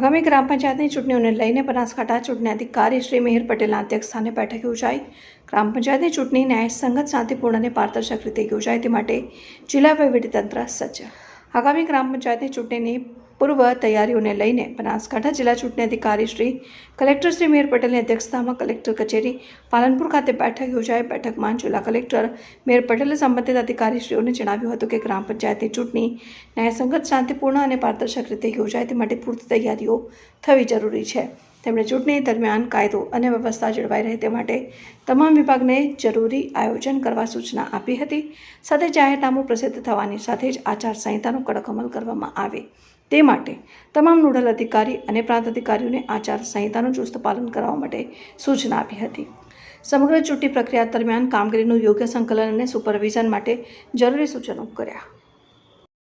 આગામી ગ્રામ પંચાયતની ચૂંટણીઓને લઈને બનાસકાંઠા ચૂંટણી અધિકારી શ્રી મિહિર પટેલના અધ્યક્ષસ્થાને બેઠક યોજાઈ. ગ્રામ પંચાયતની ચૂંટણી ન્યાયસંગત શાંતિપૂર્ણ અને પારદર્શક રીતે યોજાય તે માટે જિલ્લા વહીવટીતંત્ર સજ્જ. આગામી ગ્રામ પંચાયતની ચૂંટણીની પૂર્વ તૈયારીઓને લઈને બનાસકાંઠા જિલ્લા ચૂંટણી અધિકારી શ્રી કલેક્ટર શ્રી મેયર પટેલની અધ્યક્ષતામાં કલેક્ટર કચેરી પાલનપુર ખાતે બેઠક યોજાઈ. બેઠકમાં જિલ્લા કલેક્ટર મેયર પટેલે સંબંધિત અધિકારીશ્રીઓને જણાવ્યું હતું કે ગ્રામ પંચાયતની ચૂંટણી ન્યાયસંગત, શાંતિપૂર્ણ અને પારદર્શક રીતે યોજાય તે માટે પૂરતી તૈયારીઓ થવી જરૂરી છે. તેમણે ચૂંટણી દરમિયાન કાયદો અને વ્યવસ્થા જળવાઈ રહે તે માટે તમામ વિભાગને જરૂરી આયોજન કરવા સૂચના આપી હતી. સાથે જાહેરનામું પ્રસિદ્ધ થવાની સાથે જ આચારસંહિતાનો કડક અમલ કરવામાં આવે તે માટે તમામ નોડલ અધિકારી અને પ્રાંત અધિકારીઓને આચારસંહિતાનું ચુસ્ત પાલન કરવા માટે સૂચના આપી હતી. સમગ્ર ચૂંટણી પ્રક્રિયા દરમિયાન કામગીરીનું યોગ્ય સંકલન અને સુપરવિઝન માટે જરૂરી સૂચનો કર્યા.